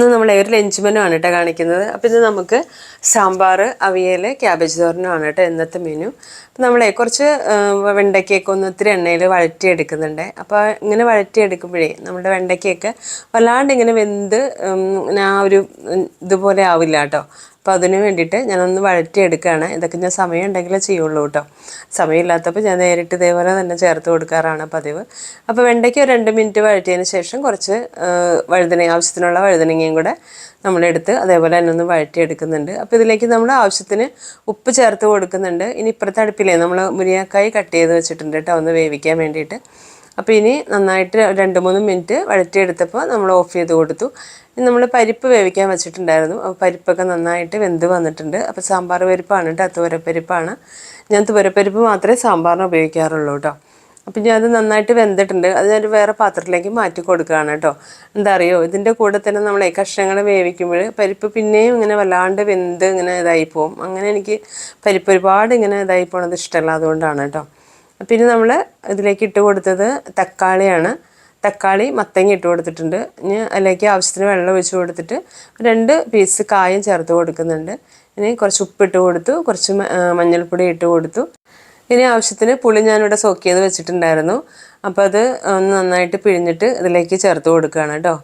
ഇന്ന് നമ്മൾ ഒരു ലഞ്ച് മെനു ആണ് കേട്ടോ കാണിക്കുന്നത്. അപ്പോൾ ഇത് നമുക്ക് സാമ്പാർ അവിയൽ ക്യാബേജ് തോരനുമാണ് കേട്ടോ ഇന്നത്തെ മെനു അപ്പോൾ നമ്മളെ കുറച്ച് വെണ്ടയ്ക്കൊക്കെ ഒന്ന് ഒത്തിരി എണ്ണയിൽ വഴറ്റിയെടുക്കുന്നുണ്ട്. അപ്പോൾ ഇങ്ങനെ വഴറ്റിയെടുക്കുമ്പോഴേ നമ്മുടെ വെണ്ടയ്ക്കയൊക്കെ വല്ലാണ്ട് ഇങ്ങനെ വെന്ത് ആ ഒരു ഇതുപോലെ ആവില്ല കേട്ടോ അപ്പോൾ അതിന് വേണ്ടിയിട്ട് ഞാനൊന്ന് വഴറ്റിയെടുക്കുകയാണ് ഇതൊക്കെ ഞാൻ സമയം ഉണ്ടെങ്കിലേ ചെയ്യുള്ളൂ കേട്ടോ സമയമില്ലാത്തപ്പോൾ ഞാൻ നേരിട്ട് ഇതേപോലെ തന്നെ ചേർത്ത് കൊടുക്കാറാണ് പതിവ്. അപ്പോൾ വെണ്ടയ്ക്ക് ഒരു രണ്ട് മിനിറ്റ് വഴറ്റിയതിന് ശേഷം കുറച്ച് വഴുതന ആവശ്യത്തിനുള്ള വഴുതനങ്ങയും കൂടെ നമ്മളെടുത്ത് അതേപോലെ തന്നെ ഒന്ന് വഴറ്റിയെടുക്കുന്നുണ്ട്. അപ്പോൾ ഇതിലേക്ക് നമ്മൾ ആവശ്യത്തിന് ഉപ്പ് ചേർത്ത് കൊടുക്കുന്നുണ്ട്. ഇനി ഇപ്പുറത്തെ അടുപ്പിലേ നമ്മൾ മുരിങ്ങക്കായി കട്ട് ചെയ്ത് വെച്ചിട്ടുണ്ട് കേട്ടോ ഒന്ന് വേവിക്കാൻ വേണ്ടിയിട്ട്. അപ്പോൾ ഇനി നന്നായിട്ട് രണ്ട് മൂന്ന് മിനിറ്റ് വഴറ്റിയെടുത്തപ്പോൾ നമ്മൾ ഓഫ് ചെയ്ത് കൊടുത്തു. ഇനി നമ്മൾ പരിപ്പ് വേവിക്കാൻ വെച്ചിട്ടുണ്ടായിരുന്നു. അപ്പോൾ പരിപ്പൊക്കെ നന്നായിട്ട് വെന്ത് വന്നിട്ടുണ്ട്. അപ്പോൾ സാമ്പാർ പരിപ്പാണ് കേട്ടോ തുവരപ്പരിപ്പാണ്. ഞാൻ തുവരപ്പരിപ്പ് മാത്രമേ സാമ്പാറിന് ഉപയോഗിക്കാറുള്ളൂ കേട്ടോ. അപ്പം ഞാൻ അത് നന്നായിട്ട് വെന്തിട്ടുണ്ട്. അത് ഞാൻ വേറെ പാത്രത്തിലേക്ക് മാറ്റി കൊടുക്കുകയാണ് കേട്ടോ. എന്താ അറിയോ? ഇതിന്റെ കൂടെ തന്നെ നമ്മൾ ഈ കഷ്ണങ്ങൾ വേവിക്കുമ്പോൾ പരിപ്പ് പിന്നെയും ഇങ്ങനെ വല്ലാണ്ട് വെന്ത് ഇങ്ങനെ ഇതായി പോകും അങ്ങനെ എനിക്ക് പരിപ്പ് ഒരുപാട് ഇങ്ങനെ ഇതായി പോണത് ഇഷ്ടമല്ല അതുകൊണ്ടാണ് കേട്ടോ. പിന്നെ നമ്മൾ ഇതിലേക്ക് ഇട്ട് കൊടുത്തത് തക്കാളിയാണ്. തക്കാളി മത്തങ്ങ ഇട്ട് കൊടുത്തിട്ടുണ്ട്. ഇനി അതിലേക്ക് ആവശ്യത്തിന് വെള്ളം ഒഴിച്ച് കൊടുത്തിട്ട് രണ്ട് പീസ് കായം ചേർത്ത് കൊടുക്കുന്നുണ്ട്. ഇനി കുറച്ച് ഉപ്പിട്ട് കൊടുത്തു കുറച്ച് മഞ്ഞൾപ്പൊടി ഇട്ട് കൊടുത്തു. ഇനി ആവശ്യത്തിന് പുളി ഞാനിവിടെ സോക്ക് ചെയ്ത് വെച്ചിട്ടുണ്ടായിരുന്നു. അപ്പോൾ അത് ഒന്ന് നന്നായിട്ട് പിഴിഞ്ഞിട്ട് ഇതിലേക്ക് ചേർത്ത് കൊടുക്കുകയാണ് കേട്ടോ.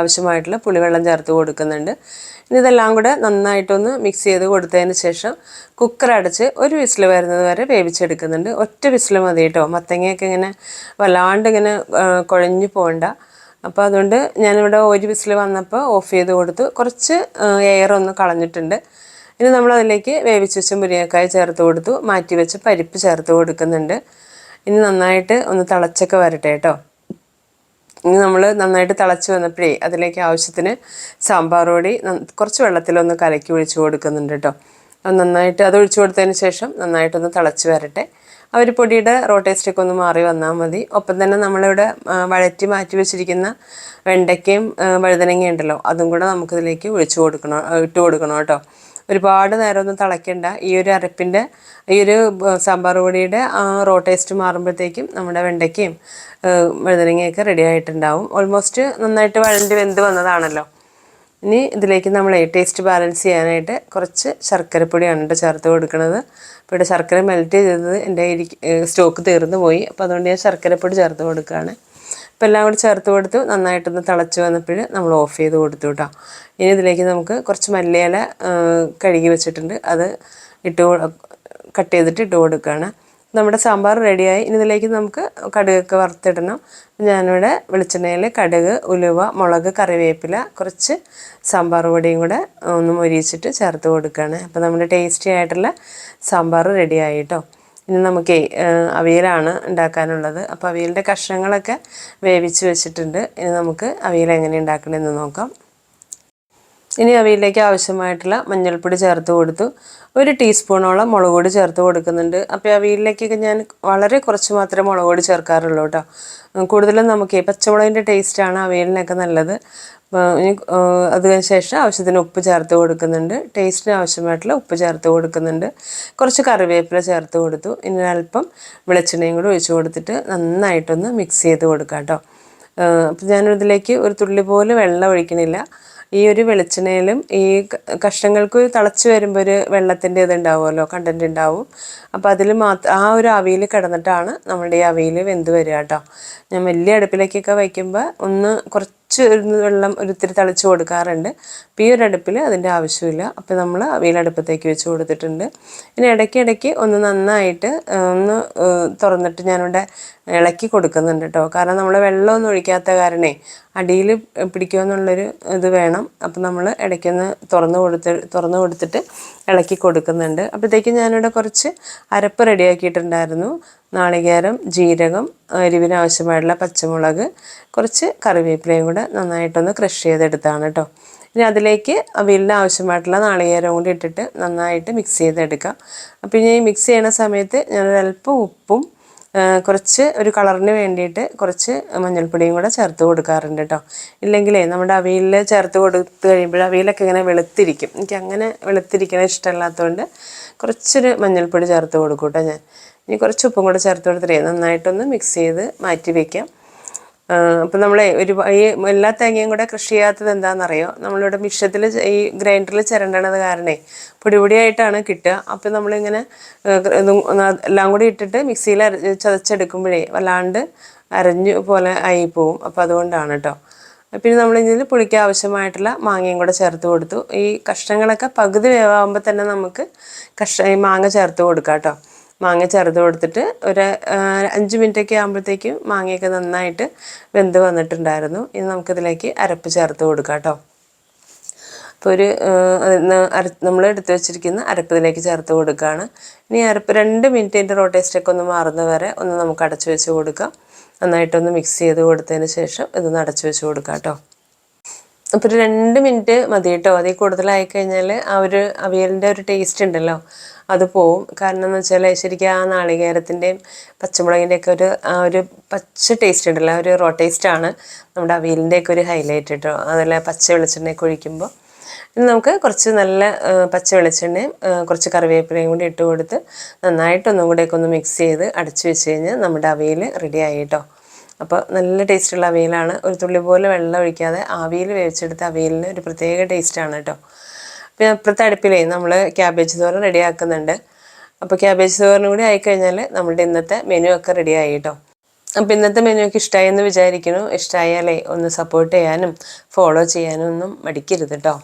ആവശ്യമായിട്ടുള്ള പുളിവെള്ളം ചേർത്ത് കൊടുക്കുന്നുണ്ട്. ഇനി ഇതെല്ലാം കൂടെ നന്നായിട്ടൊന്ന് മിക്സ് ചെയ്ത് കൊടുത്തതിന് ശേഷം കുക്കർ അടച്ച് ഒരു വിസിൽ വരുന്നത് വരെ വേവിച്ചെടുക്കുന്നുണ്ട്. ഒറ്റ വിസിൽ മതി കേട്ടോ. മത്തങ്ങയൊക്കെ ഇങ്ങനെ വല്ലാണ്ട് ഇങ്ങനെ കുഴഞ്ഞു പോകണ്ട. അപ്പോൾ അതുകൊണ്ട് ഞാനിവിടെ ഒരു വിസിൽ വന്നപ്പോൾ ഓഫ് ചെയ്ത് കൊടുത്തു കുറച്ച് എയർ ഒന്ന് കളഞ്ഞിട്ടുണ്ട്. ഇനി നമ്മൾ അതിലേക്ക് വേവിച്ച് വെച്ച മുരിങ്ങക്കായ ചേർത്ത് കൊടുത്തു. മാറ്റി വെച്ച് പരിപ്പ് ചേർത്ത് കൊടുക്കുന്നുണ്ട്. ഇനി നന്നായിട്ട് ഒന്ന് തിളച്ചൊക്കെ വരട്ടെ കേട്ടോ. ഇനി നമ്മൾ നന്നായിട്ട് തിളച്ച് വന്നപ്പോഴേ അതിലേക്ക് ആവശ്യത്തിന് സാമ്പാർ പൊടി കുറച്ച് വെള്ളത്തിലൊന്ന് കലക്കി ഒഴിച്ച് കൊടുക്കുന്നുണ്ട് കേട്ടോ. അത് നന്നായിട്ട് അത് ഒഴിച്ചു കൊടുത്തതിന് ശേഷം നന്നായിട്ടൊന്ന് തിളച്ച് വരട്ടെ. ആ ഒരു പൊടിയുടെ റോ ടേസ്റ്റൊക്കെ ഒന്ന് മാറി വന്നാൽ മതി. ഒപ്പം തന്നെ നമ്മളിവിടെ വഴറ്റി മാറ്റി വെച്ചിരിക്കുന്ന വെണ്ടയ്ക്കയും വഴുതനങ്ങയും ഉണ്ടല്ലോ അതും കൂടെ നമുക്കിതിലേക്ക് ഒഴിച്ചു കൊടുക്കണം ഇട്ട് കൊടുക്കണം കേട്ടോ. ഒരുപാട് നേരം ഒന്നും തിളയ്ക്കണ്ട. ഈ ഒരു അരപ്പിന്റെ ഈ ഒരു സാമ്പാർ പൊടിയുടെ ആ റോ ടേസ്റ്റ് മാറുമ്പോഴത്തേക്കും നമ്മുടെ വെണ്ടയ്ക്കയും വഴുതനങ്ങയൊക്കെ റെഡി ആയിട്ടുണ്ടാവും. ഓൾമോസ്റ്റ് നന്നായിട്ട് വഴണ്ടി വെന്ത് വന്നതാണല്ലോ. ഇനി ഇതിലേക്ക് നമ്മൾ ടേസ്റ്റ് ബാലൻസ് ചെയ്യാനായിട്ട് കുറച്ച് ശർക്കരപ്പൊടിയാണ് കേട്ടോ ചേർത്ത് കൊടുക്കുന്നത് അപ്പോൾ ഇവിടെ ശർക്കര മെൽറ്റ് ചെയ്തത് എന്റെ സ്റ്റോക്ക് തീർന്നു പോയി. അപ്പോൾ അതുകൊണ്ട് ഞാൻ ശർക്കരപ്പൊടി ചേർത്ത് കൊടുക്കുകയാണ്. അപ്പോൾ എല്ലാം കൂടി ചേർത്ത് കൊടുത്തു നന്നായിട്ടൊന്ന് തിളച്ച് വന്നപ്പോൾ നമ്മൾ ഓഫ് ചെയ്ത് കൊടുത്തു കേട്ടോ ഇനി ഇതിലേക്ക് നമുക്ക് കുറച്ച് മല്ലിയില കഴുകി വെച്ചിട്ടുണ്ട്. അത് ഇട്ട് കട്ട് ചെയ്തിട്ട് ഇട്ട് കൊടുക്കുകയാണ്. നമ്മുടെ സാമ്പാർ റെഡിയായി. ഇനി ഇതിലേക്ക് നമുക്ക് കടുകൊക്കെ വറുത്തിടണം. ഞാനിവിടെ വെളിച്ചെണ്ണയിൽ കടുക് ഉലുവ മുളക് കറിവേപ്പില കുറച്ച് സാമ്പാർ പൊടിയും കൂടെ ഒന്ന് മൊരിയിച്ചിട്ട് ചേർത്ത് കൊടുക്കുകയാണ്. അപ്പോൾ നമ്മുടെ ടേസ്റ്റി ആയിട്ടുള്ള സാമ്പാർ റെഡിയായി കേട്ടോ ഇനി നമുക്ക് അവിയലാണ് ഉണ്ടാക്കാനുള്ളത്. അപ്പോൾ അവിയലിന്റെ കഷ്ണങ്ങളൊക്കെ വേവിച്ച് വെച്ചിട്ടുണ്ട്. ഇനി നമുക്ക് അവിയൽ എങ്ങനെ ഉണ്ടാക്കണമെന്ന് നോക്കാം. ഇനി അവയിലേക്ക് ആവശ്യമായിട്ടുള്ള മഞ്ഞൾപ്പൊടി ചേർത്ത് കൊടുത്തു. ഒരു ടീസ്പൂണോളം മുളക് പൊടി ചേർത്ത് കൊടുക്കുന്നുണ്ട്. അപ്പോൾ അവിയലിലേക്കൊക്കെ ഞാൻ വളരെ കുറച്ച് മാത്രമേ മുളക് പൊടി ചേർക്കാറുള്ളൂ കേട്ടോ. കൂടുതലും നമുക്ക് പച്ചമുളകിന്റെ ടേസ്റ്റാണ് അവിയലിനൊക്കെ നല്ലത്. അതിനുശേഷം ആവശ്യത്തിന് ഉപ്പ് ചേർത്ത് കൊടുക്കുന്നുണ്ട്. ടേസ്റ്റിന് ആവശ്യമായിട്ടുള്ള ഉപ്പ് ചേർത്ത് കൊടുക്കുന്നുണ്ട്. കുറച്ച് കറിവേപ്പില ചേർത്ത് കൊടുത്തു. ഇനി അല്പം വെളിച്ചെണ്ണയും കൂടി ഒഴിച്ചു കൊടുത്തിട്ട് നന്നായിട്ടൊന്ന് മിക്സ് ചെയ്ത് കൊടുക്കാം കേട്ടോ. അപ്പോൾ ഞാനിതിലേക്ക് ഒരു തുള്ളി പോലും വെള്ളം ഒഴിക്കണില്ല. ഈ ഒരു വെളിച്ചെണ്ണയിലും ഈ കഷ്ണങ്ങൾക്ക് തിളച്ച് വരുമ്പോൾ ഒരു വെള്ളത്തിന്റെ ഇത് ഉണ്ടാവുമല്ലോ കണ്ടന്റ് ഉണ്ടാവും. അപ്പോൾ അതിൽ മാത്രം ആ ഒരു അവിയിൽ കിടന്നിട്ടാണ് നമ്മുടെ ഈ അവിയിൽ വെന്ത് വരിക കേട്ടോ. ഞാൻ വലിയ അടുപ്പിലേക്കൊക്കെ വയ്ക്കുമ്പോൾ ഒന്ന് കുറച്ച് ഒരു വെള്ളം ഒരു ഇത്തിരി തളിച്ച് കൊടുക്കാറുണ്ട്. അപ്പോൾ ഈ ഒരു അടുപ്പിൽ അതിന്റെ ആവശ്യമില്ല. അപ്പോൾ നമ്മൾ അവിയൽ അടുപ്പത്തേക്ക് വെച്ച് കൊടുത്തിട്ടുണ്ട്. ഇനി ഇടയ്ക്ക് ഇടയ്ക്ക് ഒന്ന് നന്നായിട്ട് ഒന്ന് തുറന്നിട്ട് ഞാനിവിടെ ഇളക്കി കൊടുക്കുന്നുണ്ട് കേട്ടോ കാരണം നമ്മൾ വെള്ളമൊന്നും ഒഴിക്കാത്ത കാരണേ അടിയിൽ പിടിക്കുമെന്നുള്ളൊരു ഇത് വേണം. അപ്പം നമ്മൾ ഇടയ്ക്കൊന്ന് തുറന്ന് കൊടുത്ത് തുറന്ന് കൊടുത്തിട്ട് ഇളക്കി കൊടുക്കുന്നുണ്ട്. അപ്പോഴത്തേക്കും ഞാനിവിടെ കുറച്ച് അരപ്പ് റെഡിയാക്കിയിട്ടുണ്ടായിരുന്നു. നാളികേരം ജീരകം എരിവിന് ആവശ്യമായിട്ടുള്ള പച്ചമുളക് കുറച്ച് കറിവേപ്പിലയും കൂടെ നന്നായിട്ടൊന്ന് ക്രഷ് ചെയ്തെടുത്താണ് കേട്ടോ ഇനി അതിലേക്ക് അവിയലിന് ആവശ്യമായിട്ടുള്ള നാളികേരം കൂടി ഇട്ടിട്ട് നന്നായിട്ട് മിക്സ് ചെയ്തെടുക്കാം. അപ്പോൾ ഇനി മിക്സ് ചെയ്യണ സമയത്ത് ഞാനൊരല്പം ഉപ്പും കുറച്ച് ഒരു കളറിന് വേണ്ടിയിട്ട് കുറച്ച് മഞ്ഞൾപ്പൊടിയും കൂടെ ചേർത്ത് കൊടുക്കാറുണ്ട് കേട്ടോ ഇല്ലെങ്കിലേ നമ്മുടെ അവിയലിൽ ചേർത്ത് കൊടുത്ത് കഴിയുമ്പോൾ അവിയലൊക്കെ ഇങ്ങനെ വെളുത്തിരിക്കും. എനിക്ക് അങ്ങനെ വെളുത്തിരിക്കണ ഇഷ്ടമല്ലാത്തതുകൊണ്ട് കുറച്ചൊരു മഞ്ഞൾപ്പൊടി ചേർത്ത് കൊടുക്കും കേട്ടോ ഞാൻ. ഇനി കുറച്ച് ഉപ്പും കൂടെ ചേർത്ത് കൊടുത്തിട്ടേ നന്നായിട്ടൊന്ന് മിക്സ് ചെയ്ത് മാറ്റി വയ്ക്കാം അപ്പം നമ്മളെ ഒരു ഈ എല്ലാ തേങ്ങയും കൂടെ കൃഷി ചെയ്യാത്തത് എന്താണെന്നറിയോ? നമ്മളിവിടെ മിഷത്തിൽ ഈ ഗ്രൈൻഡറിൽ ചിരണ്ടണത് കാരണേ പൊടി പൊടിയായിട്ടാണ് കിട്ടുക. അപ്പം നമ്മളിങ്ങനെ എല്ലാം കൂടി ഇട്ടിട്ട് മിക്സിയിൽ ചതച്ചെടുക്കുമ്പോഴേ വല്ലാണ്ട് അരഞ്ഞു പോലെ ആയി പോവും അപ്പം അതുകൊണ്ടാണ് കേട്ടോ പിന്നെ നമ്മൾ ഇതിൽ പുളിക്ക് ആവശ്യമായിട്ടുള്ള മാങ്ങയും കൂടെ ചേർത്ത് കൊടുത്തു. ഈ കഷ്ണങ്ങളൊക്കെ പകുതി വേവാകുമ്പോൾ തന്നെ നമുക്ക് കഷ മാങ്ങ ചേർത്ത് കൊടുക്കാം കേട്ടോ മാങ്ങ ചേർത്ത് കൊടുത്തിട്ട് ഒരു അഞ്ച് മിനിറ്റൊക്കെ ആകുമ്പോഴത്തേക്കും മാങ്ങയൊക്കെ നന്നായിട്ട് വെന്ത് വന്നിട്ടുണ്ടായിരുന്നു. ഇനി നമുക്കിതിലേക്ക് അരപ്പ് ചേർത്ത് കൊടുക്കാം കേട്ടോ. അപ്പോൾ ഒരു നമ്മൾ എടുത്തു വെച്ചിരിക്കുന്ന അരപ്പ് ഇതിലേക്ക് ചേർത്ത് കൊടുക്കുകയാണ്. ഇനി അരപ്പ് രണ്ട് മിനിറ്റ് അതിന്റെ റോട്ടേസ്റ്റൊക്കെ ഒന്ന് മാറുന്ന വരെ ഒന്ന് നമുക്ക് അടച്ചു വെച്ച് കൊടുക്കാം. നന്നായിട്ടൊന്ന് മിക്സ് ചെയ്ത് കൊടുത്തതിന് ശേഷം ഇതൊന്ന് അടച്ചു വെച്ച് കൊടുക്കാം കേട്ടോ. അപ്പോൾ ഒരു രണ്ട് മിനിറ്റ് മതി കേട്ടോ അതിൽ കൂടുതലായി കഴിഞ്ഞാൽ ആ ഒരു അവിയലിന്റെ ഒരു ടേസ്റ്റ് ഉണ്ടല്ലോ. അത് പോവും. കാരണം എന്ന് വെച്ചാൽ ശരിക്കും ആ നാളികേരത്തിന്റെയും പച്ചമുളകിന്റെയൊക്കെ ഒരു ആ ഒരു പച്ച ടേസ്റ്റ് ഉണ്ടല്ലോ. ഒരു റോ ടേസ്റ്റാണ് നമ്മുടെ അവിയലിന്റെയൊക്കെ ഒരു ഹൈലൈറ്റ് കേട്ടോ അതുപോലെ പച്ച വെളിച്ചെണ്ണയൊക്കെ ഒഴിക്കുമ്പോൾ ഇനി നമുക്ക് കുറച്ച് നല്ല പച്ച വെളിച്ചെണ്ണയും കുറച്ച് കറിവേപ്പിലയും കൂടി ഇട്ട് കൊടുത്ത് നന്നായിട്ട് ഒന്നും കൂടെയൊക്കെ ഒന്ന് മിക്സ് ചെയ്ത് അടച്ചു വെച്ച് കഴിഞ്ഞാൽ നമ്മുടെ അവിയൽ റെഡി ആയി കേട്ടോ അപ്പോൾ നല്ല ടേസ്റ്റുള്ള അവിയലാണ്. ഒരു തുള്ളി പോലെ വെള്ളം ഒഴിക്കാതെ ആവിയിൽ വേവിച്ചെടുത്ത അവിയലിന് ഒരു പ്രത്യേക ടേസ്റ്റാണ് കേട്ടോ പിന്നെ അപ്പുറത്തെ അടുപ്പിലേ നമ്മൾ ക്യാബേജ് തോരൻ റെഡിയാക്കുന്നുണ്ട്. അപ്പോൾ ക്യാബേജ് തോരനും കൂടി ആയിക്കഴിഞ്ഞാൽ നമ്മുടെ ഇന്നത്തെ മെനു ഒക്കെ റെഡി ആയി കേട്ടോ അപ്പോൾ ഇന്നത്തെ മെനു ഒക്കെ ഇഷ്ടമായി എന്ന് വിചാരിക്കുന്നു. ഇഷ്ടമായാലേ ഒന്ന് സപ്പോർട്ട് ചെയ്യാനും ഫോളോ ചെയ്യാനും ഒന്നും മടിക്കരുത് കേട്ടോ